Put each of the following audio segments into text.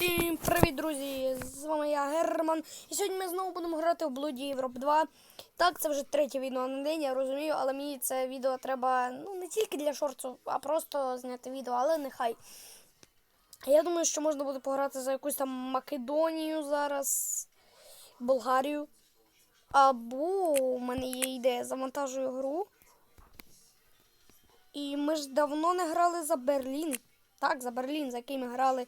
Всім привіт, друзі! З вами я Герман. І сьогодні ми знову будемо грати в Bloody Європ 2. Так, це вже третє відео на день, я розумію, але мені це відео треба ну, не тільки для шортів, а просто зняти відео, але нехай. Я думаю, що можна буде пограти за якусь там Македонію зараз, Болгарію. Або у мене є ідея, завантажую гру. І ми ж давно не грали за Берлін. Так, за Берлін, за який ми грали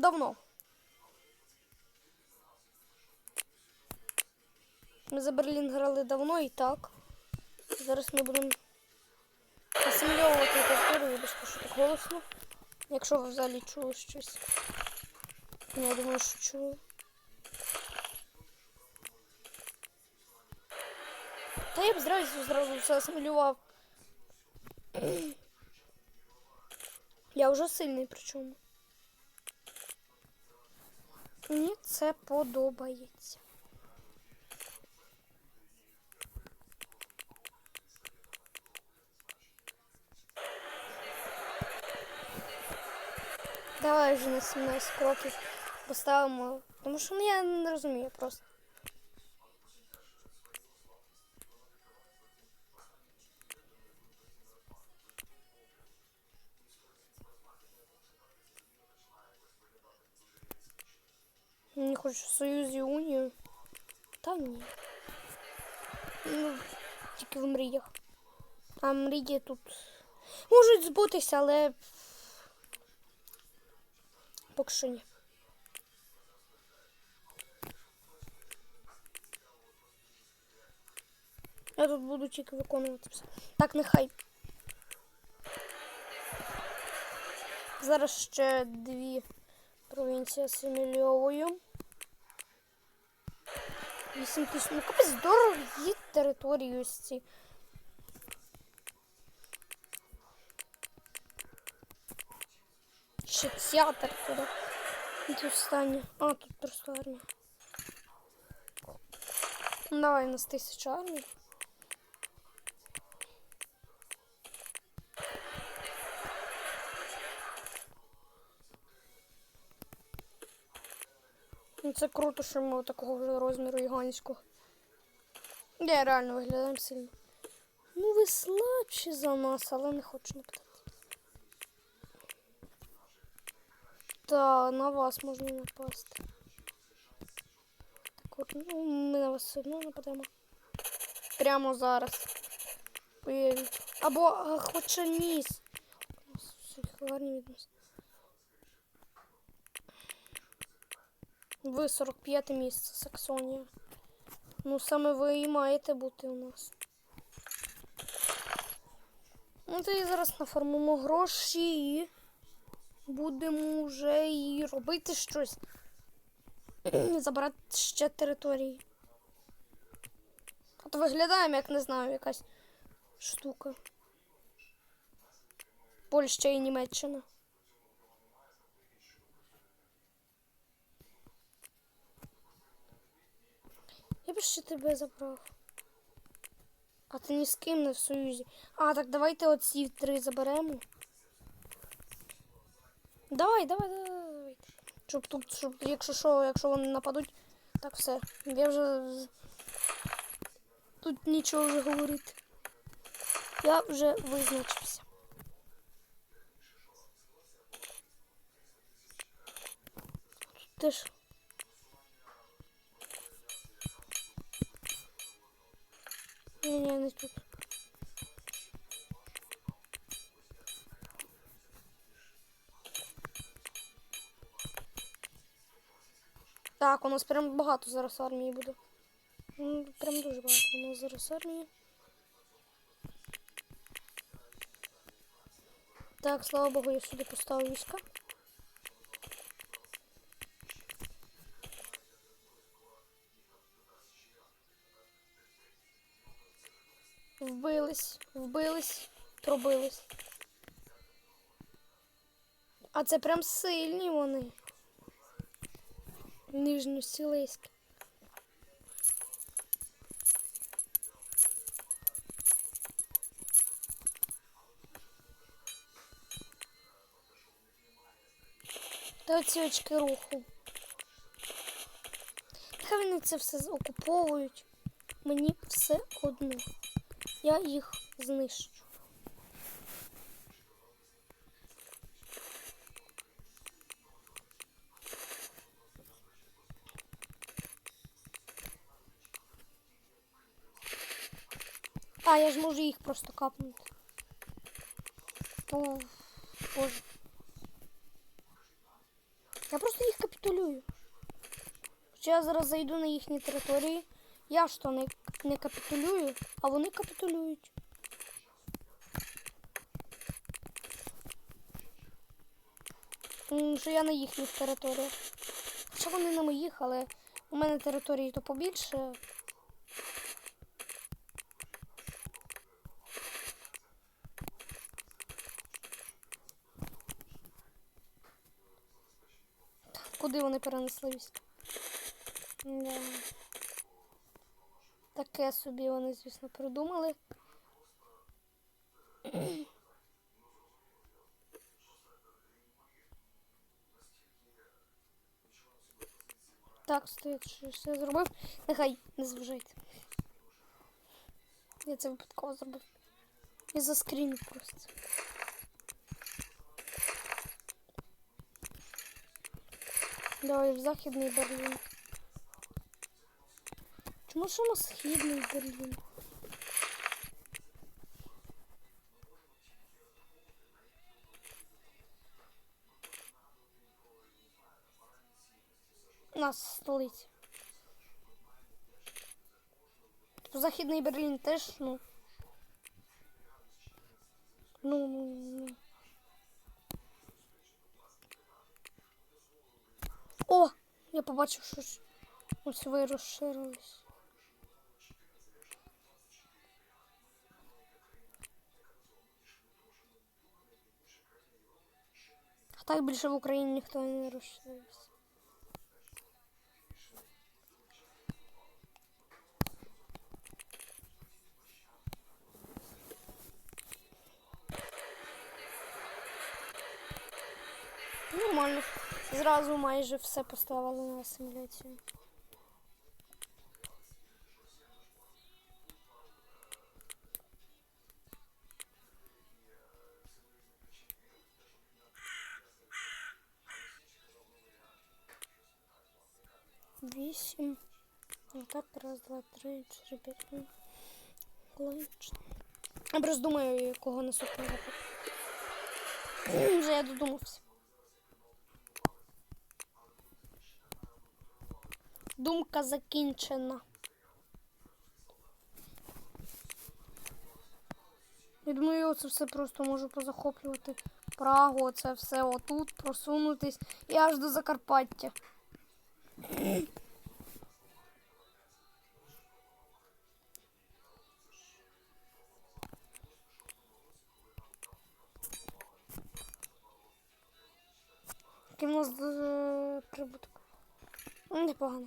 давно. Ми за Берлін грали давно і так. Зараз ми будемо асимільовувати територію, вибачте, що так голосно. Якщо ви взагалі чули щось. Ну, Я думаю, що чули. Та я б зразу зразу все асимілював. Я вже сильний причому. Мені це подобається. Давай вже на 17 кроків поставимо. Тому що ну, я не розумію просто. Не хочу в Союзі Унію. Та ні. Ну, тільки в мріях. А мрії тут можуть збутися, але поки що ні. Я тут буду тільки виконувати все. Так, нехай. Зараз ще дві провінції асимільовую. 8 тисяч. Ну капець дорогі території ось ці. Ще ця територія. І тут останнє. А, тут просто армія. Давай у нас тисяча армій. Ну, це круто, що ми такого вже розміру гігантського. Я реально виглядаємо сильно. Ну, ви слабші за нас, але не хочу нападати. Та на вас можна напасти. Так от, ну, ми на вас все одно нападемо. Прямо зараз. Уявіть. Або хоча ніс. Всіх гарні відносини. Ви 45 місце, Саксонія. Ну, саме ви і маєте бути у нас. Ну, то і зараз нафармимо гроші і будемо вже і робити щось. Забирати ще території. То виглядаємо, як не знаю, якась штука. Польща і Німеччина. Б ще тебе забрав. А ти ні з ким не в союзі. А, так давайте оці три заберемо. Давай, давай, давай, давай. Щоб тут, щоб, якщо що, якщо вони нападуть, так все. Я вже тут нічого вже говорити. Я вже визначився. Тут теж. Ні, не тут. Так, у нас прям багато зараз армії буде. Ну, Прям дуже багато у нас зараз армії. Так, слава Богу, я сюди поставив війська. Вбились, вбились, пробились. А це прям сильні вони. Нижньосілейські. Та оці очки руху. Нехай вони це все окуповують. Мені все одно. Я їх знищу. А, я ж можу їх просто капнути. О, боже. Я просто їх капітулюю. Хоча я зараз зайду на їхні території. Я то не, не капітулюю, а вони капітулюють. Що я на їхніх територіях. Хоча вони на моїх, але у мене території то побільше. Куди вони перенесли? Да. Таке собі вони, звісно, придумали. Так, стоїть, що ж я зробив. Нехай не зважайте. Я це випадково зробив. Я заскрінив просто. Давай в Західний Берлін. Чому саме Східний Берлін? Нас столиця. Західний Берлін теж, ну. Ну, ну, ну. О! Я побачив, що ось ви розширились. Так більше в Україні ніхто не розширився. Нормально. Зразу майже все поставили на асиміляцію. Вісім. Так, раз, два, три, чотири, п'ять. ну. Я просто думаю, якого наступного. Вже я додумався. Думка закінчена. Я думаю, я це все просто можу позахоплювати. Прагу, це все отут, просунутись і аж до Закарпаття. Який в нас е, прибуток? Ну, Непогано.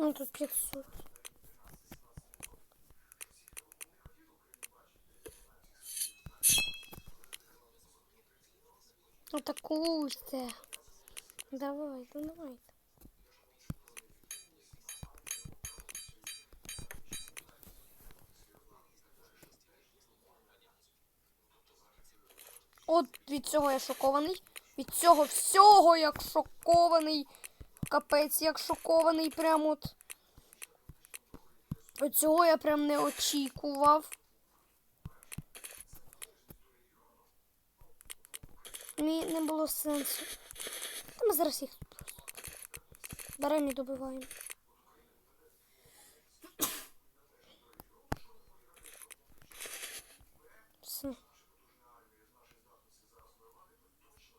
Ну, тут 500. Атакуйте. Давайте, давайте. От від цього я шокований. Від цього всього як шокований. Капець, як шокований прям от. Оцього цього я прям не очікував. Мені не було сенсу. Та Ми зараз їх просто беремо і добиваємо.